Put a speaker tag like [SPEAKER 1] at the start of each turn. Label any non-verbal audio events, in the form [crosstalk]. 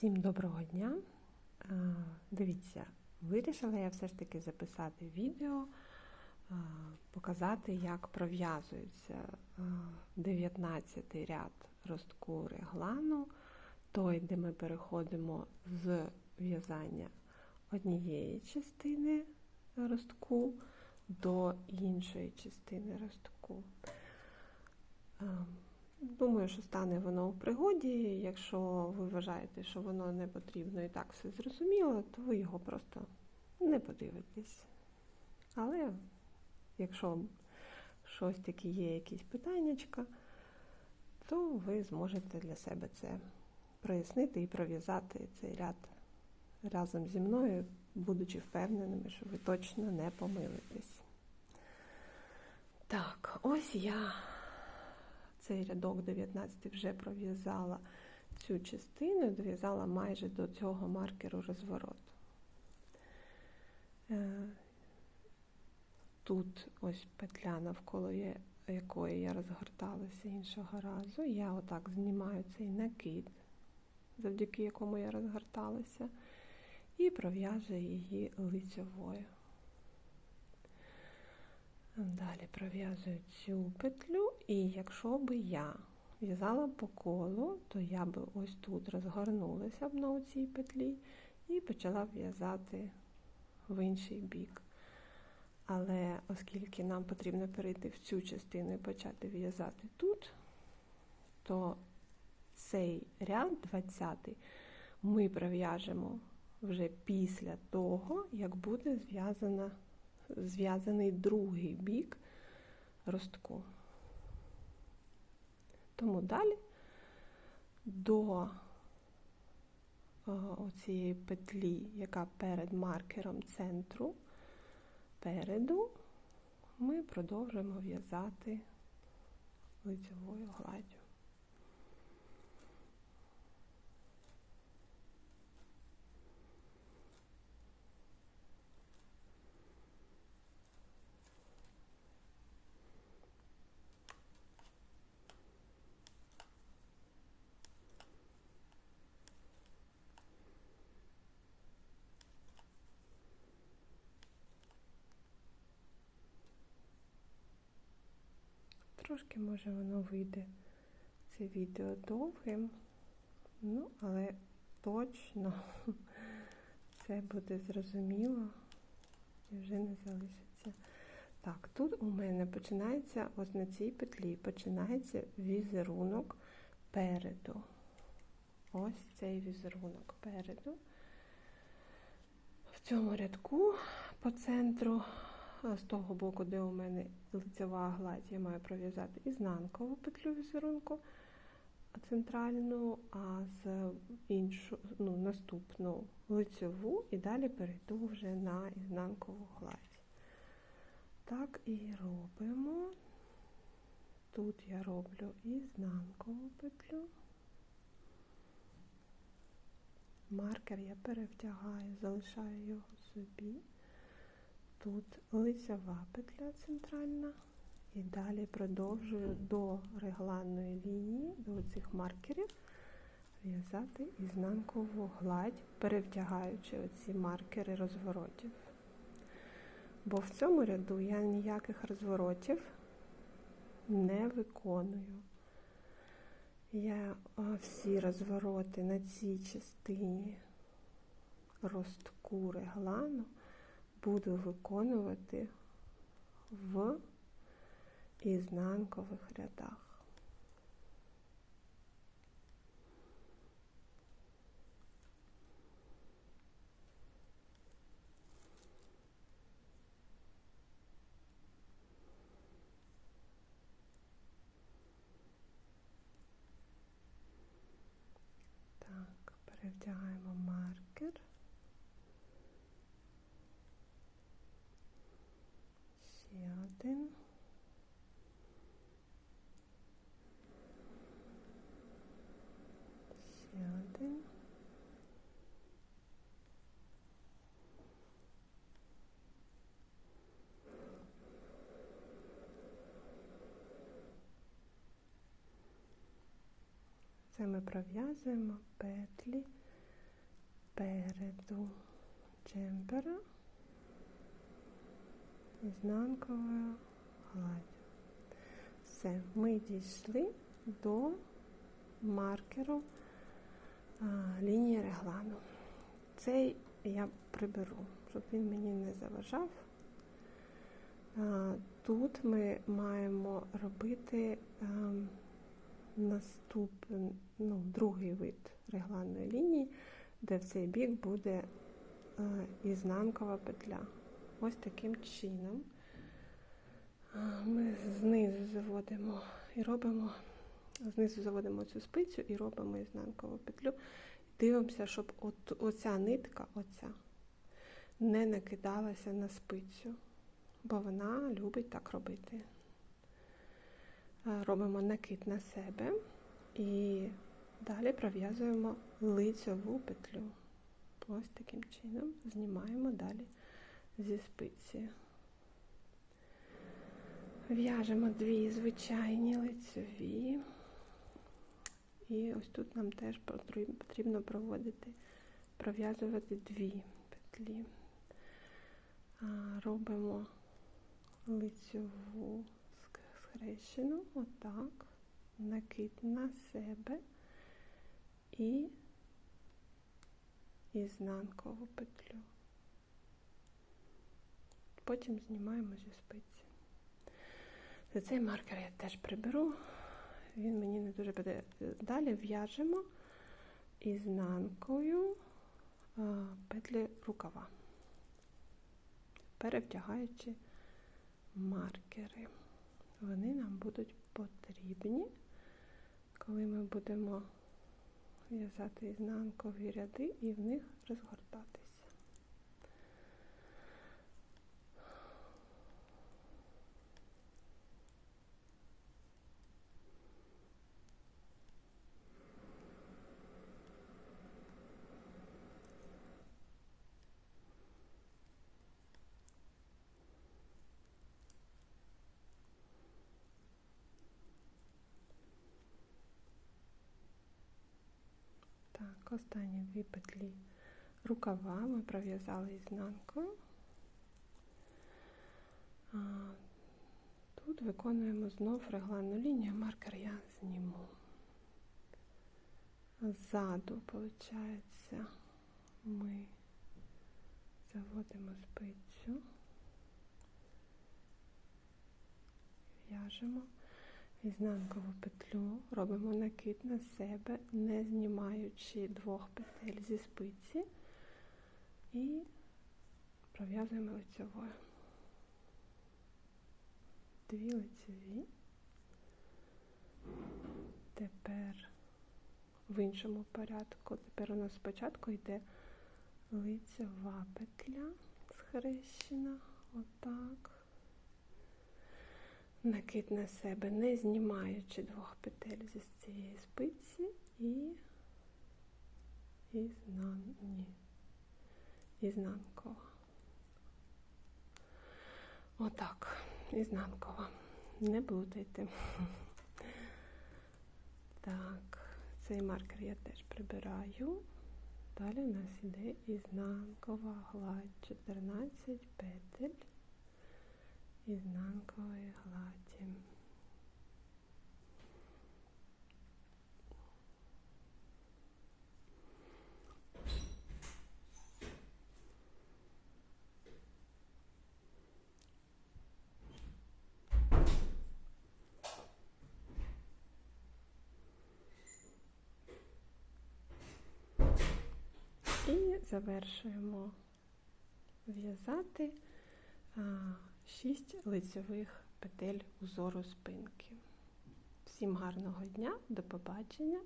[SPEAKER 1] Всім доброго дня! Дивіться, вирішила я все ж таки записати відео, показати, як пров'язується 19 ряд ростку реглану, той, де ми переходимо з в'язання однієї частини ростку до іншої частини ростку. Думаю, що стане воно в пригоді. Якщо ви вважаєте, що воно не потрібно і так все зрозуміло, то ви його просто не подивитесь. Але якщо щось таке є, якісь питаннячка, то ви зможете для себе це прояснити і пров'язати цей ряд разом зі мною, будучи впевненими, що ви точно не помилитесь. Так, ось я цей рядок 19 вже пров'язала цю частину, дов'язала майже до цього маркеру розворот. Е, тут ось петля, навколо якої я розгорталася іншого разу. Я отак знімаю цей накид, завдяки якому я розгорталася, і пров'яжу її лицьовою. Далі пров'язую цю петлю, і якщо би я в'язала по колу, то я би ось тут розгорнулася б на цій петлі і почала в'язати в інший бік. Але оскільки нам потрібно перейти в цю частину і почати в'язати тут, то цей ряд 20 ми пров'яжемо вже після того, як буде зв'язана зв'язаний другий бік ростку. Тому далі до цієї петлі, яка перед маркером центру, переду, ми продовжуємо в'язати лицевою гладдю. Трошки, може, воно вийде це відео довгим, ну, але точно [laughs] це буде зрозуміло і вже не залишиться. Так, тут у мене починається, ось на цій петлі починається візерунок переду. Ось цей візерунок переду. В цьому рядку по центру з того боку, де у мене лицева гладь, я маю пров'язати ізнанкову петлю візерунку центральну, а з іншу, ну, наступну лицеву і далі перейду вже на ізнанкову гладь. Так і робимо. Тут я роблю ізнанкову петлю. Маркер я перевтягаю, залишаю його собі тут лицева петля центральна, і далі продовжую до регланної лінії, до цих маркерів, в'язати ізнанкову гладь, перевтягаючи оці маркери розворотів. Бо в цьому ряду я ніяких розворотів не виконую. Я всі розвороти на цій частині ростку реглану буду виконувати в ізнанкових рядах. Це ми пров'язуємо петлі спереду джемпера ізнанковою гладдю. Все, ми дійшли до маркеру а, лінії реглану. Цей я приберу, щоб він мені не заважав. А, тут ми маємо робити а, наступний, ну, другий вид регланної лінії, де в цей бік буде а, ізнанкова петля. Ось таким чином ми знизу заводимо і робимо, знизу заводимо цю спицю і робимо ізнанкову петлю. Дивимося, щоб от, оця нитка оця, не накидалася на спицю, бо вона любить так робити. Робимо накид на себе і далі пров'язуємо лицьову петлю. Ось таким чином знімаємо далі зі спиці. В'яжемо дві звичайні лицеві. І ось тут нам теж потрібно проводити, пров'язувати дві петлі. Робимо лицеву схрещену, отак, накид на себе і ізнанкову петлю потім знімаємо зі спиці. За цей маркер я теж приберу, він мені не дуже буде. Далі в'яжемо ізнанкою петлі рукава, перевдягаючи маркери. Вони нам будуть потрібні, коли ми будемо в'язати ізнанкові ряди і в них розгортатись. Останні дві петлі рукава ми пров'язали ізнанкою. Тут виконуємо знов регланну лінію, маркер я зніму. Ззаду, виходить, ми заводимо спицю, в'яжемо ізнанкову петлю, робимо накид на себе, не знімаючи двох петель зі спиці і пров'язуємо лицевою. Дві лицеві. Тепер в іншому порядку, тепер у нас спочатку йде лицева петля схрещена, отак накид на себе, не знімаючи двох петель зі цієї спиці і ізнан... Ізнанкова. Отак, ізнанкова. Не плутайте. [laughs] Так, цей маркер я теж прибираю. Далі у нас іде ізнанкова гладь 14 петель ізнанкової гладі. І завершуємо в'язати 6 лицевих петель узору спинки. Всім гарного дня, до побачення!